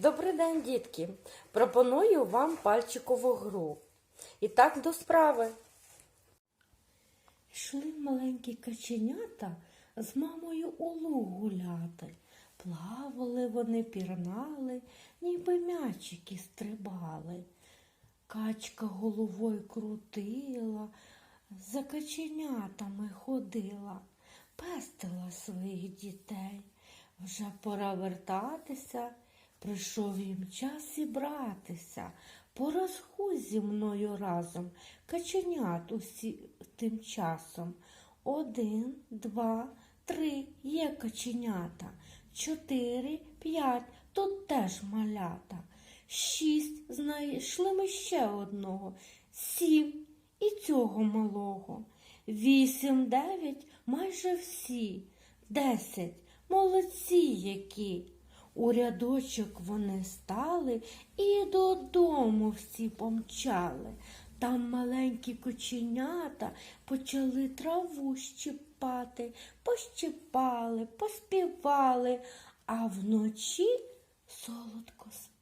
Добрий день, дітки! Пропоную вам пальчикову гру. І так до справи. Йшли маленькі каченята з мамою у луг гуляти. Плавали вони, пірнали, ніби м'ячики стрибали. Качка головою крутила, за каченятами ходила, пестила своїх дітей. Вже пора вертатися, прийшов їм час зібратися. Порозхуй зі мною разом, каченят усі тим часом. Один, два, три є каченята, чотири, п'ять, тут теж малята. Шість знайшли ми ще одного, сім і цього малого. Вісім, дев'ять майже всі, десять молодці які. У рядочок вони стали і додому всі помчали. Там маленькі коченята почали траву щипати, пощипали, поспівали, а вночі солодко спали.